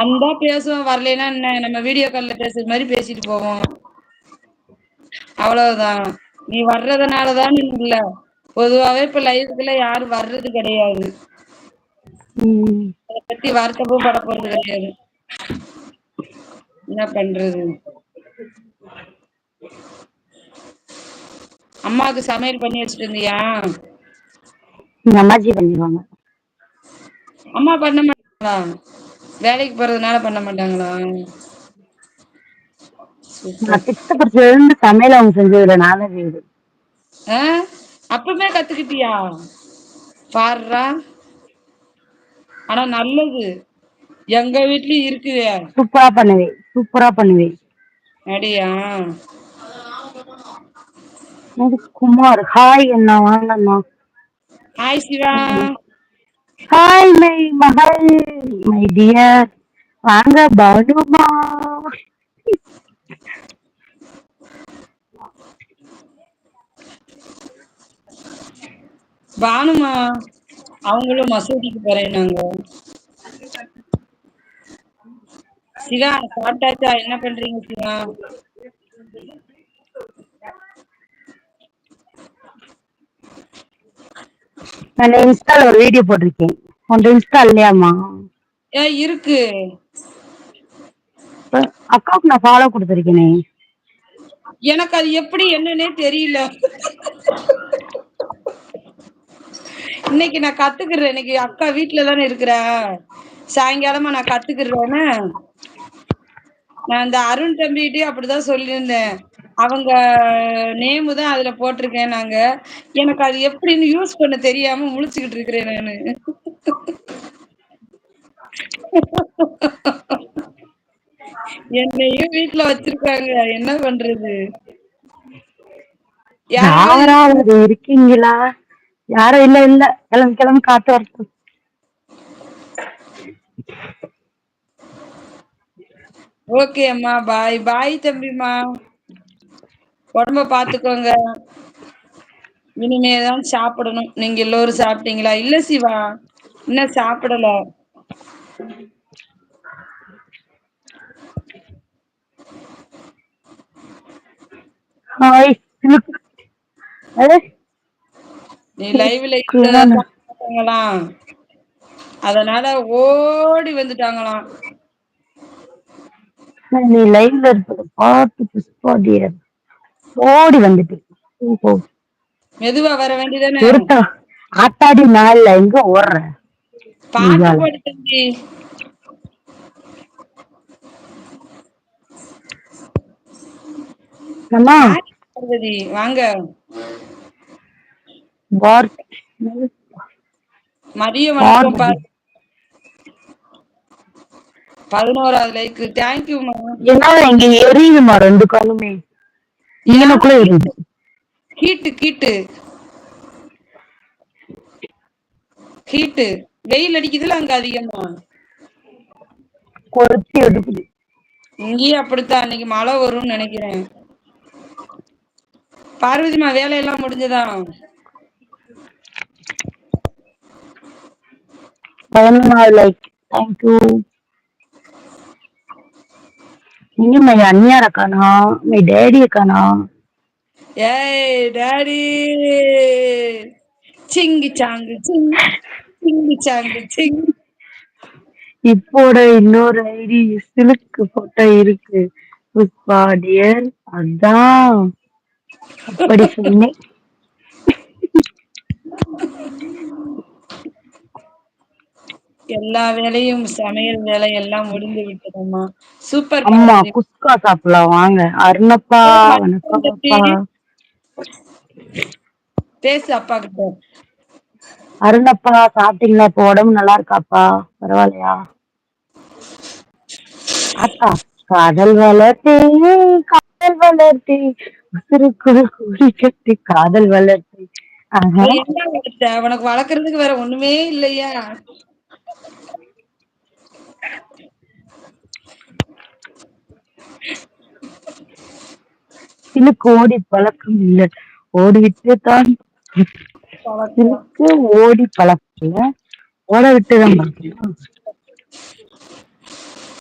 வந்தா பேசுவோ வரலேன்னா என்ன? நம்ம வீடியோ கால்ல பேசுற மாரி பேசிட்டு போவோ அவ்வளவுதா நீ வர்றதுனாலதான் இல்ல. பொதுவாவே இப்ப லைவுக்குல்லா யாரு வர்றது கெடையாது. அத பத்தி வருத்தமும் பட போறது கெடையாது. என்ன பண்றது? அம்மாக்கு சமையல் பண்ணி வச்சுட்டு வந்தியா? எங்க அம்மாச்சி பண்ணிருவாங்க அம்மா பண்ண மாட்டாங்களா? வேலைக்கு போறதுனால பண்ண மாட்டாங்களா? நா சூப்பர். சிக்ஸ்த் படிச்சதுல இருந்து சமையல் அவங்க செஞ்சதில்ல நான்தா செய்றது ஆ? அப்பமே கத்துக்கிட்டியா? பார்றா ஆனா நல்லது. எங்க வீட்லயு இருக்குதே. சூப்பரா பண்ணுவே. சூப்பரா பண்ணுவே. அப்டியா என்னது குமார்? ஹாய் அண்ணா வாங்க ஹாய் சிவா. ஹாய் மை மகள் மை டியர் வாங்க பானுமா பானுமா அவங்களும் மசூதிக்கு போறேன்னாங்க. சிவா சாப்ட்டாச்சா என்ன பண்றீங்க சிவா? நானு இன்ஸ்டால ஒரு வீடியோ போட்டிருக்கே உன்ட்ட இன்ஸ்டா இல்லையாமா ஏ இருக்கு. அக்காவுக்கு நா ஃபாலோ குடுத்துருக்கேனே. எனக்கு அது எப்படி என்னன்னே தெரியல. இன்னைக்கு நா கத்துக்குறே இன்னைக்கு அக்கா வீட்லதானே இருக்குற. சாயங்காலமா நா கத்துக்குறேன்னு. நா இந்த அருண் தம்பிட்டயு அப்படிதா சொல்லியிருந்தே அவங்க நேமு தா அதுல போட்டிருக்கேன்னாங்க எனக்கு அது எப்படின்னு யூஸ் பண்ண தெரியாம முழிச்சுக்கிட்டு இருக்கிறே நானு. என்னையு வீட்ல வச்சிருக்காங்க. என்ன பண்றது? யாராவது இருக்கீங்களா? யாரு இல்ல இல்ல. கெளம்பு கெளம்பு காத்து வரட்டு ஓகே அம்மா. பாய் பாய் தம்பிமா ஒடம்ப பாத்துக்கோங்க. இனிமேதா சாப்பிடணு நீங்க எல்லோரு சாப்ட்டீங்களா இல்ல சிவா இன்னு சாப்பிடல? நீ லைவ்ல இருந்தனாலதா ங்களா அதனால ஓடி வந்துட்டாங்களா நீ லைவ்ல இருப்பத பாத்து புஷ்பாஜியா ஓடி வந்துட்டு. மெதுவா வர வேண்டியதானே ஆத்தாடி மேல எங்க ஓடுற. வாங்க. மதிய வணக்கம் பதினோராவது லைக்கு. தேங்க்யூமா என்னால இங்க எரியுதுமா ரெண்டு ஏன் இங்கனக்குள்ள எரியுது கீட்டு கீட்டு ஹீட்டு. வெயில் அடிக்குதுல அங்க அதிகமா? கொளுத்தி எடுக்குது. இங்கேயு அப்படித்தா இன்னைக்கு மழ வருன்னு நெனைக்கிறே பார்வதிமா வேலையெல்லா முடிஞ்சதா? பதினொன்னாவது லைக் தேங்க்யூ எங்க மை அண்ணியார காணோ மை டேடிய காணோ ஏய் daddy. Sing song sing sing song sing இப்போட இன்னொரு ஐடி சிலுக்கு போட்டோ இருக்கு. புஷ்பா டியர் அதா அப்படி சொன்னே எல்லா வேலையும் சமையல் வேலை எல்லாம் முடிந்து விட்டதம்மா. சூப்பர் அம்மா குஸ்கா சாப்பிடலா வாங்க. அருணப்பா பேசு அப்பா கிட்ட. அருணப்பா சாப்பிட்டீங்களா? இப்ப ஒடம்பு நல்லா இருக்காப்பா பரவால்லையா ஆத்தா காதல் வளத்தேனே காதல் வளத்தேன் உசுருக்குள்ள குடி கட்டி காதல் வளத்த உனக்கு வளர்க்கறதுக்கு வேற ஒண்ணுமே இல்லையா? சிலுக்கு ஓடி பழக்கம் இல்லை. ஓடிவிட்டு தான் சிலுக்கு ஓடி பழக்கம் இல்ல. ஓட விட்டுதான் பழக்கம்.